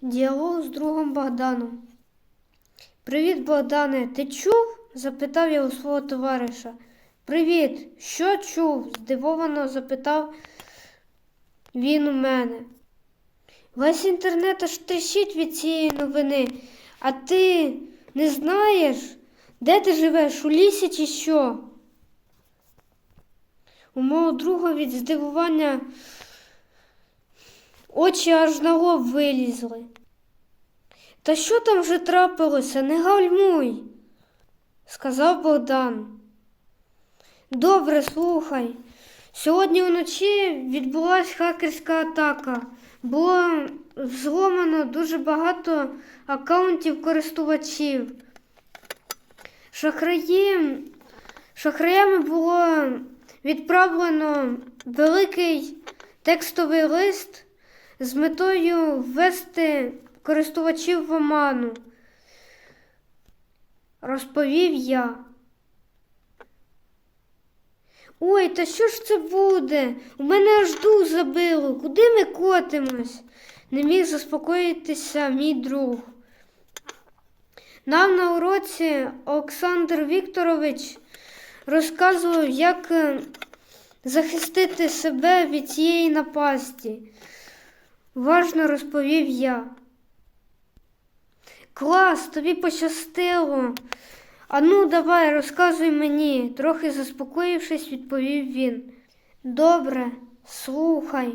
Діалог з другом Богданом. Привіт, Богдане. Ти чув? запитав я у свого товариша. Привіт, що чув? здивовано запитав він у мене. Весь інтернет аж тріщить від цієї новини, а ти не знаєш, де ти живеш, у лісі чи що? У мого друга від здивування очі аж на лоб вилізли. Та що там вже трапилося? Не гальмуй, сказав Богдан. Добре, слухай. Сьогодні вночі відбулася хакерська атака. Було зломано дуже багато аккаунтів користувачів. Шахраї, шахраями було відправлено великий текстовий лист з метою ввести користувачів в оману. Розповів я. Ой, та що ж це буде? У мене аж дух забило. Куди ми котимось? Не міг заспокоїтися мій друг. Нам на уроці Олександр Вікторович розказував, як е, захистити себе від цієї напасті. Важно розповів я. Клас, тобі пощастило. Ану, давай, розказуй мені, трохи заспокоївшись, відповів він. Добре, слухай.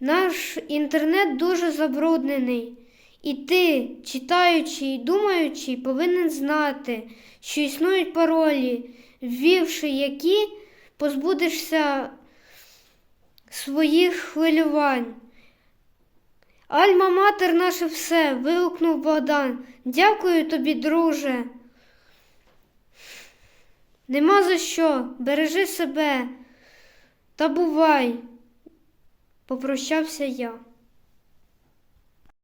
Наш інтернет дуже забруднений, і ти, читаючи і думаючи, повинен знати, що існують паролі, ввівши які позбудешся своїх хвилювань. Альма матер наше все. вигукнув Богдан. Дякую тобі, друже. Нема за що. Бережи себе та бувай. Попрощався я.